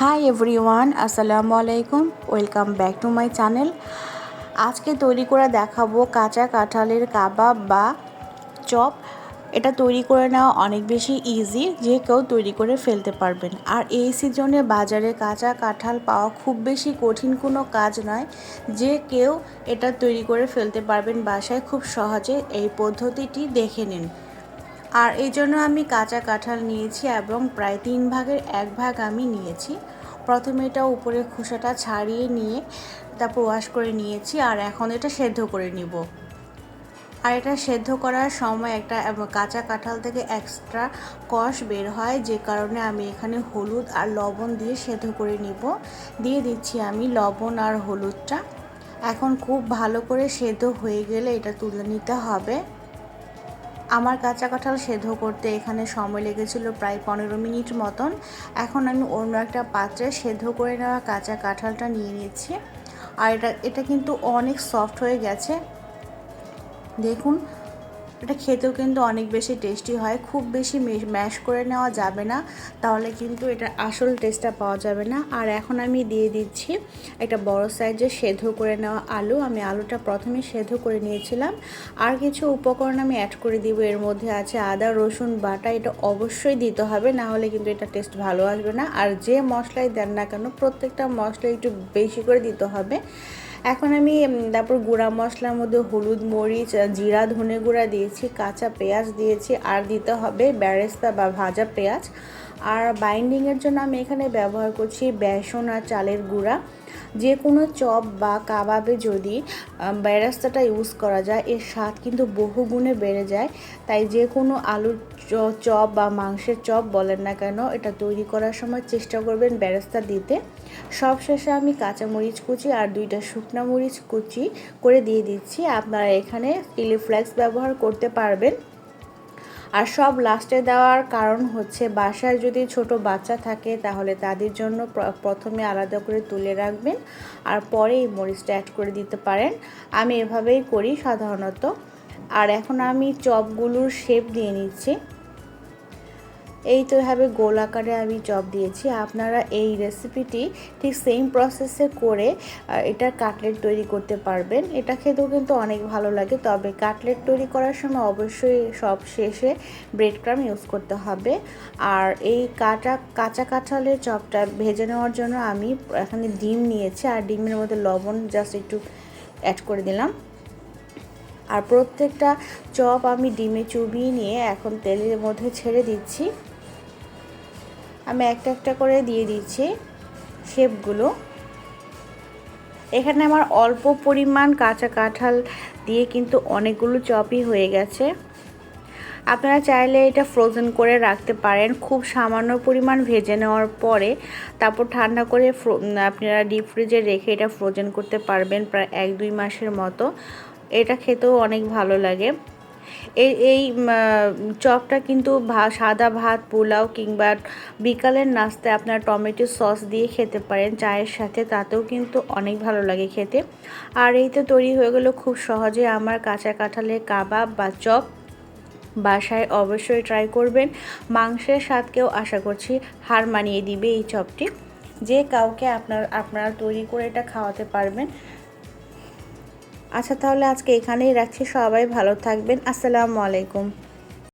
High everyone আসসালামু আলাইকুম welcome back to my channel আজকে তৈরি করে দেখাবো কাঁচা কাঁঠালের কাবাব বা চপ। এটা তৈরি করে নেওয়া অনেক বেশি ইজি যে কেউ তৈরি করে ফেলতে পারবেন। আর এই সিজনে বাজারে কাঁচা কাঁঠাল পাওয়া খুব বেশি কঠিন কোনো কাজ নয়। যে কেউ এটা তৈরি করে ফেলতে পারবেন বাসায় খুব সহজে। এই পদ্ধতিটি দেখে নিন। আর এই জন্য আমি কাঁচা কাঁঠাল নিয়েছি এবং প্রায় তিন ভাগের এক ভাগ আমি নিয়েছি। প্রথমে এটা উপরে খোসাটা ছাড়িয়ে নিয়ে তারপর ওয়াশ করে নিয়েছি আর এখন এটা সেদ্ধ করে নিব। আর এটা সেদ্ধ করার সময় একটা কাঁচা কাঁঠাল থেকে এক্সট্রা কষ বের হয়, যে কারণে আমি এখানে হলুদ আর লবণ দিয়ে সেদ্ধ করে নিব। দিয়ে দিচ্ছি আমি লবণ আর হলুদটা। এখন খুব ভালো করে সেদ্ধ হয়ে গেলে এটা তুলে নিতে হবে। আমার কাঁচা কাঁঠাল সেদ্ধ করতে এখানে সময় লেগেছিল প্রায় পনেরো মিনিট মতন। এখন আমি অন্য একটা পাত্রে সেদ্ধ করে নেওয়া কাঁচা কাঁঠালটা নিয়ে নিচ্ছি। আর এটা এটা কিন্তু অনেক সফট হয়ে গেছে। দেখুন এটা খেতেও কিন্তু অনেক বেশি টেস্টি হয়। খুব বেশি ম্যাশ করে নেওয়া যাবে না, তাহলে কিন্তু এটা আসল টেস্টটা পাওয়া যাবে না। আর এখন আমি দিয়ে দিচ্ছি একটা বড় সাইজের সেদ্ধ করে নেওয়া আলু। আমি আলুটা প্রথমে সেদ্ধ করে নিয়েছিলাম। আর কিছু উপকরণ আমি অ্যাড করে দিব। এর মধ্যে আছে আদা, রসুন, বাটা, এটা অবশ্যই দিতে হবে, না হলে কিন্তু এটা টেস্ট ভালো আসবে না। আর যে মশলাই দেন না কেন, প্রত্যেকটা মশলা একটু বেশি করে দিতে হবে। এখন আমি তারপর গুঁড়া মশলার মধ্যে হলুদ মরিচ জিরা, ধনে গুঁড়া দিয়েছি, কাঁচা পেঁয়াজ দিয়েছি, আর দিতে হবে ব্যারেস্তা বা ভাজা পেঁয়াজ। আর বাইন্ডিংয়ের জন্য আমি এখানে ব্যবহার করছি বেসন আর চালের গুঁড়া। যে কোনো চপ বা কাবাবে যদি বেরাস্তাটা ইউজ করা যায়, এর স্বাদ কিন্তু বহু গুণে বেড়ে যায়। তাই যে কোনো আলুর চপ বা মাংসের চপ বলেন না কেন, এটা তৈরি করার সময় চেষ্টা করবেন বেরাস্তা দিতে। সবশেষে আমি কাঁচা মরিচ কুচি আর দুইটা শুকনো মরিচ কুচি করে দিয়ে দিচ্ছি। আপনারা এখানে চিলি ফ্লেক্স ব্যবহার করতে পারবেন। আর সব লাস্টে দেওয়ার কারণ হচ্ছে বাসায় যদি ছোট বাচ্চা থাকে, তাহলে তাদের জন্য প্রথমে আলাদা করে তুলে রাখবেন আর পরে এই মরিচটা অ্যাড করে দিতে পারেন। আমি এভাবেই করি সাধারণত। আর এখন আমি চপগুলোর শেপ দিয়ে নিচ্ছি। এই তো এভাবে গোল আকারে আমি চপ দিয়েছি। আপনারা এই রেসিপিটি ঠিক সেম প্রসেসে করে এটা কাটলেট তৈরি করতে পারবেন। এটা খেতেও কিন্তু অনেক ভালো লাগে, তবে কাটলেট তৈরি করার সময় অবশ্যই সব শেষে ব্রেড ক্রাম ইউজ করতে হবে। আর এই কাটা কাঁচা কাঁঠালের চপটা ভেজে নেওয়ার জন্য আমি এখানে ডিম নিয়েছি, আর ডিমের মধ্যে লবণ জাস্ট একটু অ্যাড করে দিলাম। আর প্রত্যেকটা চপ আমি ডিমে চুবিয়ে নিয়ে এখন তেলের মধ্যে ছেড়ে দিচ্ছি। আমি একটা একটা করে দিয়ে দিচ্ছি শেপগুলো। এখানে আমার অল্প পরিমাণ কাঁচা কাঁঠাল দিয়ে কিন্তু অনেকগুলো চপই হয়ে গেছে। আপনারা চাইলে এটা ফ্রোজেন করে রাখতে পারেন। খুব সামান্য পরিমাণ ভেজে নেওয়ার পরে তারপর ঠান্ডা করে আপনারা ডিপ ফ্রিজে রেখে এটা ফ্রোজেন করতে পারবেন প্রায় এক দুই মাসের মতো। এটা খেতেও অনেক ভালো লাগে। এই এই চপটা কিন্তু সাদা ভাত, পোলাও কিংবা বিকালের নাস্তায় আপনার টমেটো সস দিয়ে খেতে পারেন চায়ের সাথে, তাতেও কিন্তু অনেক ভালো লাগে খেতে। আর এই তো তৈরি হয়ে গেলো খুব সহজে আমার কাঁচা কাঁঠালের কাবাব বা চপ। বাসায় অবশ্যই ট্রাই করবেন। মাংসের স্বাদকেও আশা করছি হার মানিয়ে দিবে এই চপটি। যে কাউকে আপনার, আপনারা তৈরি করে এটা খাওয়াতে পারবেন। আচ্ছা তাহলে আজকে এখানেই রাখছি। সবাই ভালো থাকবেন। আসসালামু আলাইকুম।